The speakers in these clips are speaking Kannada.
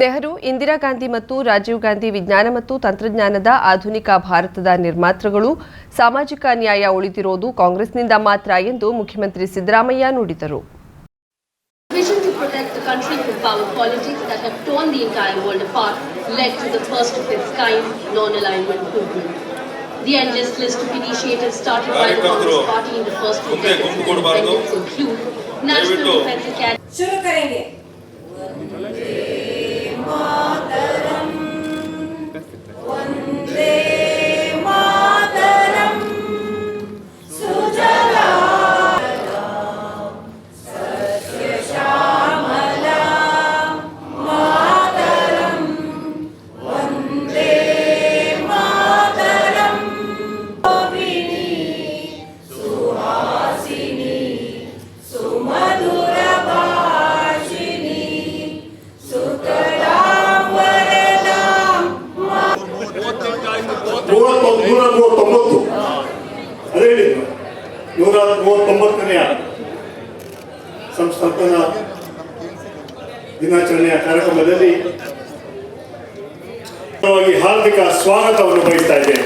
ನೆಹರು ಇಂದಿರಾ ಗಾಂಧಿ ಮತ್ತು ರಾಜೀವ್ ಗಾಂಧಿ ವಿಜ್ಞಾನ ಮತ್ತು ತಂತ್ರಜ್ಞಾನದ ಆಧುನಿಕ ಭಾರತದ ನಿರ್ಮಾತೃಗಳು ಸಾಮಾಜಿಕ ನ್ಯಾಯ ಉಳಿದಿರೋದು ಕಾಂಗ್ರೆಸ್ನಿಂದ ಮಾತ್ರ ಎಂದು ಮುಖ್ಯಮಂತ್ರಿ ಸಿದ್ದರಾಮಯ್ಯ ನುಡಿದರು the endless list of initiatives started by the Congress party in the first two decades include National Defense Academy. ಸಂಸ್ಥಾಪನ ಸಂಸ್ಥಾಪನಾ ದಿನಾಚರಣೆಯ ಕಾರ್ಯಕ್ರಮದಲ್ಲಿ ಹಾರ್ದಿಕ ಸ್ವಾಗತವನ್ನು ಬಯಸ್ತಾ ಇದ್ದೇನೆ.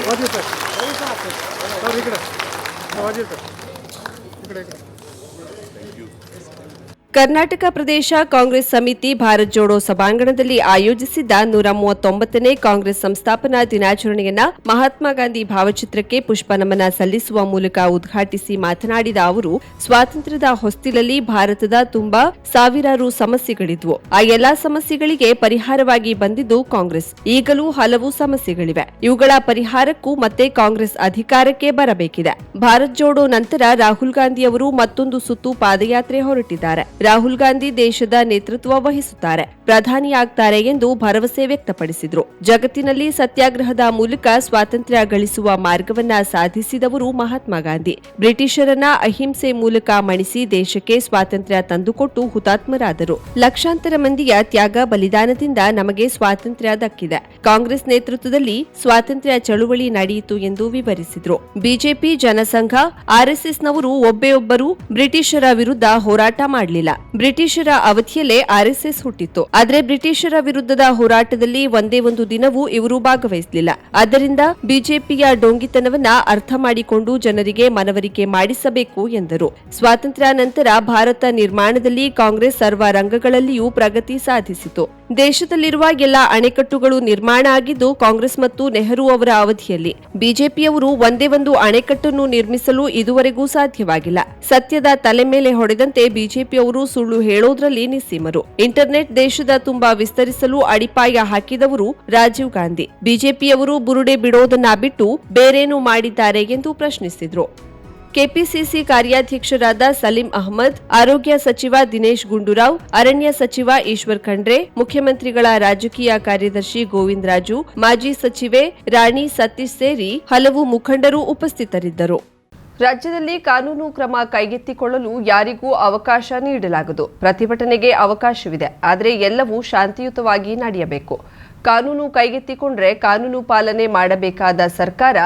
ಕರ್ನಾಟಕ ಪ್ರದೇಶ ಕಾಂಗ್ರೆಸ್ ಸಮಿತಿ ಭಾರತ್ ಜೋಡೋ ಸಭಾಂಗಣದಲ್ಲಿ ಆಯೋಜಿಸಿದ್ದ ನೂರ ಮೂವತ್ತೊಂಬತ್ತನೇ ಕಾಂಗ್ರೆಸ್ ಸಂಸ್ಥಾಪನಾ ದಿನಾಚರಣೆಯನ್ನ ಮಹಾತ್ಮ ಗಾಂಧಿ ಭಾವಚಿತ್ರಕ್ಕೆ ಪುಷ್ಪ ನಮನ ಸಲ್ಲಿಸುವ ಮೂಲಕ ಉದ್ಘಾಟಿಸಿ ಮಾತನಾಡಿದ ಅವರು, ಸ್ವಾತಂತ್ರ್ಯದ ಹೊಸ್ತಿಲಲ್ಲಿ ಭಾರತದ ತುಂಬಾ ಸಾವಿರಾರು ಸಮಸ್ಯೆಗಳಿದ್ವು. ಆ ಎಲ್ಲಾ ಸಮಸ್ಯೆಗಳಿಗೆ ಪರಿಹಾರವಾಗಿ ಬಂದಿದ್ದು ಕಾಂಗ್ರೆಸ್. ಈಗಲೂ ಹಲವು ಸಮಸ್ಯೆಗಳಿವೆ. ಇವುಗಳ ಪರಿಹಾರಕ್ಕೂ ಮತ್ತೆ ಕಾಂಗ್ರೆಸ್ ಅಧಿಕಾರಕ್ಕೆ ಬರಬೇಕಿದೆ. ಭಾರತ್ ಜೋಡೋ ನಂತರ ರಾಹುಲ್ ಗಾಂಧಿ ಅವರು ಮತ್ತೊಂದು ಸುತ್ತು ಪಾದಯಾತ್ರೆ ಹೊರಟಿದ್ದಾರೆ. ರಾಹುಲ್ ಗಾಂಧಿ ದೇಶದ ನೇತೃತ್ವ ವಹಿಸುತ್ತಾರೆ. ಪ್ರಧಾನಿಯಾಗ್ತಾರೆ ಎಂದು ಭರವಸೆ ವ್ಯಕ್ತಪಡಿಸಿದರು. ಜಗತ್ತಿನಲ್ಲಿ ಸತ್ಯಾಗ್ರಹದ ಮೂಲಕ ಸ್ವಾತಂತ್ರ್ಯ ಗಳಿಸುವ ಮಾರ್ಗವನ್ನ ಸಾಧಿಸಿದವರು ಮಹಾತ್ಮ ಗಾಂಧಿ. ಬ್ರಿಟಿಷರನ್ನ ಅಹಿಂಸೆ ಮೂಲಕ ಮಣಿಸಿ ದೇಶಕ್ಕೆ ಸ್ವಾತಂತ್ರ್ಯ ತಂದುಕೊಟ್ಟು ಹುತಾತ್ಮರಾದರು. ಲಕ್ಷಾಂತರ ಮಂದಿಯ ತ್ಯಾಗ ಬಲಿದಾನದಿಂದ ನಮಗೆ ಸ್ವಾತಂತ್ರ್ಯ ದಕ್ಕಿದೆ. ಕಾಂಗ್ರೆಸ್ ನೇತೃತ್ವದಲ್ಲಿ ಸ್ವಾತಂತ್ರ್ಯ ಚಳುವಳಿ ನಡೆಯಿತು ಎಂದು ವಿವರಿಸಿದರು. ಬಿಜೆಪಿ ಜನಸಂಘ ಆರ್ಎಸ್ಎಸ್ನವರು ಒಬ್ಬೇ ಒಬ್ಬರು ಬ್ರಿಟಿಷರ ವಿರುದ್ಧ ಹೋರಾಟ ಮಾಡಲಿಲ್ಲ. ಬ್ರಿಟಿಷರ ಅವಧಿಯಲ್ಲೇ ಆರ್ಎಸ್ಎಸ್ ಹುಟ್ಟಿತ್ತು. ಆದರೆ ಬ್ರಿಟಿಷರ ವಿರುದ್ಧದ ಹೋರಾಟದಲ್ಲಿ ಒಂದೇ ಒಂದು ದಿನವೂ ಇವರು ಭಾಗವಹಿಸಲಿಲ್ಲ. ಆದ್ದರಿಂದ ಬಿಜೆಪಿಯ ಡೋಂಗಿತನವನ್ನ ಅರ್ಥ ಮಾಡಿಕೊಂಡು ಜನರಿಗೆ ಮನವರಿಕೆ ಮಾಡಿಸಬೇಕು ಎಂದರು. ಸ್ವಾತಂತ್ರ್ಯ ನಂತರ ಭಾರತ ನಿರ್ಮಾಣದಲ್ಲಿ ಕಾಂಗ್ರೆಸ್ ಸರ್ವ ರಂಗಗಳಲ್ಲಿಯೂ ಪ್ರಗತಿ ಸಾಧಿಸಿತು. ದೇಶದಲ್ಲಿರುವ ಎಲ್ಲ ಅಣೆಕಟ್ಟುಗಳು ನಿರ್ಮಾಣ ಆಗಿದ್ದು ಕಾಂಗ್ರೆಸ್ ಮತ್ತು ನೆಹರು ಅವರ ಅವಧಿಯಲ್ಲಿ. ಬಿಜೆಪಿಯವರು ಒಂದೇ ಒಂದು ಅಣೆಕಟ್ಟನ್ನು ನಿರ್ಮಿಸಲು ಇದುವರೆಗೂ ಸಾಧ್ಯವಾಗಿಲ್ಲ. ಸತ್ಯದ ತಲೆ ಮೇಲೆ ಹೊಡೆದಂತೆ ಬಿಜೆಪಿಯವರು ಸುಳ್ಳು ಹೇಳೋದ್ರಲ್ಲಿ ನಿಸ್ಸೀಮರು. ಇಂಟರ್ನೆಟ್ ದೇಶದ ತುಂಬಾ ವಿಸ್ತರಿಸಲು ಅಡಿಪಾಯ ಹಾಕಿದವರು ರಾಜೀವ್ ಗಾಂಧಿ. ಬಿಜೆಪಿಯವರು ಬುರುಡೆ ಬಿಡೋದನ್ನ ಬಿಟ್ಟು ಬೇರೇನು ಮಾಡಿದ್ದಾರೆ ಎಂದು ಪ್ರಶ್ನಿಸಿದ್ರು. ಕೆಪಿಸಿಸಿ ಕಾರ್ಯಾಧ್ಯಕ್ಷರಾದ ಸಲೀಂ ಅಹಮದ್, ಆರೋಗ್ಯ ಸಚಿವ ದಿನೇಶ್ ಗುಂಡೂರಾವ್, ಅರಣ್ಯ ಸಚಿವ ಈಶ್ವರ್ ಖಂಡ್ರೆ, ಮುಖ್ಯಮಂತ್ರಿಗಳ ರಾಜಕೀಯ ಕಾರ್ಯದರ್ಶಿ ಗೋವಿಂದರಾಜು, ಮಾಜಿ ಸಚಿವೆ ರಾಣಿ ಸತೀಶ್ ಸೇರಿ ಹಲವು ಮುಖಂಡರು ಉಪಸ್ಥಿತರಿದ್ದರು. ರಾಜ್ಯದಲ್ಲಿ ಕಾನೂನು ಕ್ರಮ ಕೈಗೆತ್ತಿಕೊಳ್ಳಲು ಯಾರಿಗೂ ಅವಕಾಶ ನೀಡಲಾಗದು. ಪ್ರತಿಭಟನೆಗೆ ಅವಕಾಶವಿದೆ. ಆದರೆ ಎಲ್ಲವೂ ಶಾಂತಿಯುತವಾಗಿ ನಡೆಯಬೇಕು. ಕಾನೂನು ಕೈಗೆತ್ತಿಕೊಂಡ್ರೆ ಕಾನೂನು ಪಾಲನೆ ಮಾಡಬೇಕಾದ ಸರ್ಕಾರ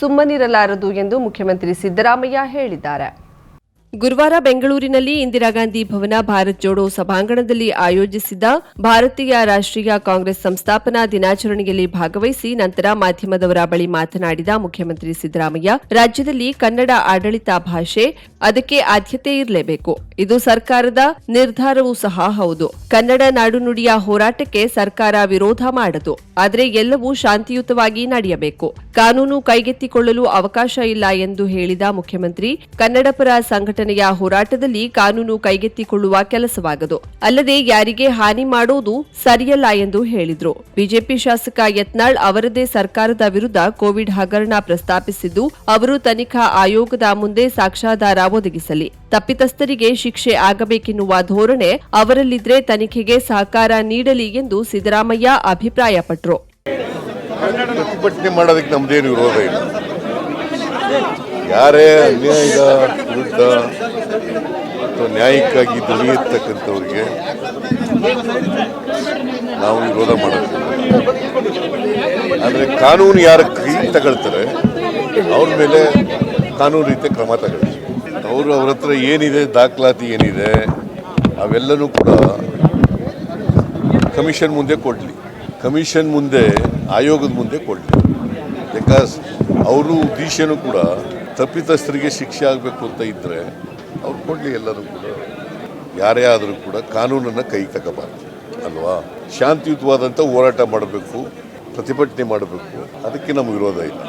ಸುಮ್ಮನಿರಲಾರದು ಎಂದು ಮುಖ್ಯಮಂತ್ರಿ ಸಿದ್ದರಾಮಯ್ಯ ಹೇಳಿದ್ದಾರೆ. ಗುರುವಾರ ಬೆಂಗಳೂರಿನಲ್ಲಿ ಇಂದಿರಾ ಗಾಂಧಿ ಭವನ ಭಾರತ್ ಜೋಡೋ ಸಭಾಂಗಣದಲ್ಲಿ ಆಯೋಜಿಸಿದ್ದ ಭಾರತೀಯ ರಾಷ್ಟ್ರೀಯ ಕಾಂಗ್ರೆಸ್ ಸಂಸ್ಥಾಪನಾ ದಿನಾಚರಣೆಯಲ್ಲಿ ಭಾಗವಹಿಸಿ ನಂತರ ಮಾಧ್ಯಮದವರ ಬಳಿ ಮಾತನಾಡಿದ ಮುಖ್ಯಮಂತ್ರಿ ಸಿದ್ದರಾಮಯ್ಯ, ರಾಜ್ಯದಲ್ಲಿ ಕನ್ನಡ ಆಡಳಿತ ಭಾಷೆ ಅದಕ್ಕೆ ಆದ್ಯತೆ ಇರಲೇಬೇಕು. ಇದು ಸರ್ಕಾರದ ನಿರ್ಧಾರವೂ ಸಹ ಹೌದು. ಕನ್ನಡ ನಾಡು ನುಡಿಯ ಹೋರಾಟಕ್ಕೆ ಸರ್ಕಾರ ವಿರೋಧ ಮಾಡದು. ಆದರೆ ಎಲ್ಲವೂ ಶಾಂತಿಯುತವಾಗಿ ನಡೆಯಬೇಕು. ಕಾನೂನು ಕೈಗೆತ್ತಿಕೊಳ್ಳಲು ಅವಕಾಶ ಇಲ್ಲ ಎಂದು ಹೇಳಿದ ಮುಖ್ಯಮಂತ್ರಿ, ಕನ್ನಡಪರ ಸಂಘಟನೆಯ ಹೋರಾಟದಲ್ಲಿ ಕಾನೂನು ಕೈಗೆತ್ತಿಕೊಳ್ಳುವ ಕೆಲಸವಾಗದು. ಅಲ್ಲದೆ ಯಾರಿಗೆ ಹಾನಿ ಮಾಡೋದು ಸರಿಯಲ್ಲ ಎಂದು ಹೇಳಿದ್ರು. ಬಿಜೆಪಿ ಶಾಸಕ ಯತ್ನಾಳ್ ಅವರದೇ ಸರ್ಕಾರದ ವಿರುದ್ಧ ಕೋವಿಡ್ ಹಗರಣ ಪ್ರಸ್ತಾಪಿಸಿದ್ದು, ಅವರು ತನಿಖಾ ಆಯೋಗದ ಮುಂದೆ ಸಾಕ್ಷ್ಯಾಧಾರ ಒದಗಿಸಲಿ ತಪ್ಪಿತಸ್ಥರಿಗೆ ಶಿಕ್ಷೆ ಆಗಬೇಕೆನ್ನುವ ಧೋರಣೆ ಅವರಲ್ಲಿದ್ರೆ ತನಿಖೆಗೆ ಸಹಕಾರ ನೀಡಲಿ ಎಂದು ಸಿದ್ದರಾಮಯ್ಯ ಅಭಿಪ್ರಾಯಪಟ್ಟರು ಯಾರೇ ಅನ್ಯಾಯದ ವಿರುದ್ಧ ಅಥವಾ ನ್ಯಾಯಕ್ಕಾಗಿ ದುಡಿಯತಕ್ಕಂಥವ್ರಿಗೆ ನಾವು ವಿರೋಧ ಮಾಡೋದಿಲ್ಲ. ಆದರೆ ಕಾನೂನು ಯಾರ ಕೈ ತಗೊಳ್ತಾರೆ, ಅವ್ರ ಮೇಲೆ ಕಾನೂನು ರೀತಿಯ ಕ್ರಮ ತಗೊಳ್ಳಿ. ಅವರು ಅವ್ರ ಹತ್ರ ಏನಿದೆ, ದಾಖಲಾತಿ ಏನಿದೆ, ಅವೆಲ್ಲನೂ ಕೂಡ ಕಮಿಷನ್ ಮುಂದೆ ಕೊಡಲಿ. ಕಮಿಷನ್ ಮುಂದೆ, ಆಯೋಗದ ಮುಂದೆ ಕೊಡಲಿ. ಬಿಕಾಸ್ ಅವರು ಉದ್ದೇಶನೂ ಕೂಡ ತಪ್ಪಿತಸ್ಥರಿಗೆ ಶಿಕ್ಷೆ ಆಗಬೇಕು ಅಂತ ಇದ್ದರೆ ಅವ್ರು ಕೊಡಲಿ ಎಲ್ಲರೂ ಕೂಡ. ಯಾರೇ ಆದರೂ ಕೂಡ ಕಾನೂನನ್ನು ಕೈ ತಗೋಬಾರ್ದು, ಅಲ್ವಾ? ಶಾಂತಿಯುತವಾದಂಥ ಹೋರಾಟ ಮಾಡಬೇಕು, ಪ್ರತಿಭಟನೆ ಮಾಡಬೇಕು. ಅದಕ್ಕೆ ನಮ್ಗೆ ವಿರೋಧ ಇಲ್ಲ.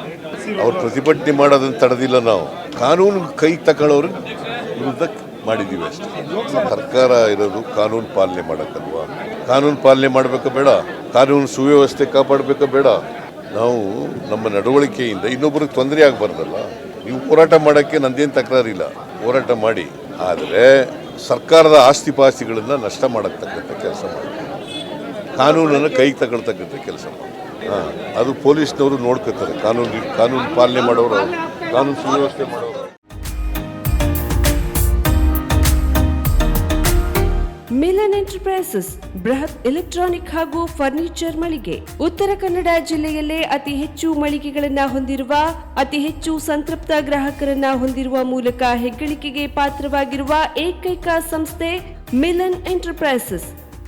ಅವ್ರು ಪ್ರತಿಭಟನೆ ಮಾಡೋದನ್ನು ತಡೆದಿಲ್ಲ ನಾವು. ಕಾನೂನು ಕೈ ತಗೊಳ್ಳೋರ ವಿರುದ್ಧ ಮಾಡಿದ್ದೀವಿ ಅಷ್ಟೇ. ಸರ್ಕಾರ ಇರೋದು ಕಾನೂನು ಪಾಲನೆ ಮಾಡೋಕ್ಕಲ್ವಾ? ಕಾನೂನು ಪಾಲನೆ ಮಾಡಬೇಕಾ ಬೇಡ? ಕಾನೂನು ಸುವ್ಯವಸ್ಥೆ ಕಾಪಾಡಬೇಕಾ ಬೇಡ? ನಾವು ನಮ್ಮ ನಡವಳಿಕೆಯಿಂದ ಇನ್ನೊಬ್ಬರಿಗೆ ತೊಂದರೆ ಆಗಬಾರ್ದಲ್ಲ. ನೀವು ಹೋರಾಟ ಮಾಡೋಕ್ಕೆ ನಂದೇನು ತಕರಾರಿಲ್ಲ. ಹೋರಾಟ ಮಾಡಿ. ಆದರೆ ಸರ್ಕಾರದ ಆಸ್ತಿ ಪಾಸ್ತಿಗಳನ್ನು ನಷ್ಟ ಮಾಡತಕ್ಕಂಥ ಕೆಲಸ ಮಾಡಿ ಕಾನೂನನ್ನು ಕೈಗೆ ತಗೊಳ್ತಕ್ಕಂಥ ಕೆಲಸ ಮಾಡಿ ಅದು ಪೊಲೀಸ್ನವರು ನೋಡ್ಕೋತಾರೆ. ಕಾನೂನು ಕಾನೂನು ಪಾಲನೆ ಮಾಡೋರು ಕಾನೂನು ಸುವ್ಯವಸ್ಥೆ ಮಾಡೋರು ಮಿಲನ್ ಎಂಟರ್ಪ್ರೈಸಸ್, ಬೃಹತ್ ಎಲೆಕ್ಟ್ರಾನಿಕ್ ಹಾಗೂ ಫರ್ನಿಚರ್ ಮಳಿಗೆ. ಉತ್ತರ ಕನ್ನಡ ಜಿಲ್ಲೆಯಲ್ಲೇ ಅತಿ ಹೆಚ್ಚು ಮಳಿಗೆಗಳನ್ನು ಹೊಂದಿರುವ, ಅತಿ ಹೆಚ್ಚು ಸಂತೃಪ್ತ ಗ್ರಾಹಕರನ್ನ ಹೊಂದಿರುವ ಮೂಲಕ ಹೆಗ್ಗಳಿಕೆಗೆ ಪಾತ್ರವಾಗಿರುವ ಏಕೈಕ ಸಂಸ್ಥೆ ಮಿಲನ್ ಎಂಟರ್ಪ್ರೈಸಸ್.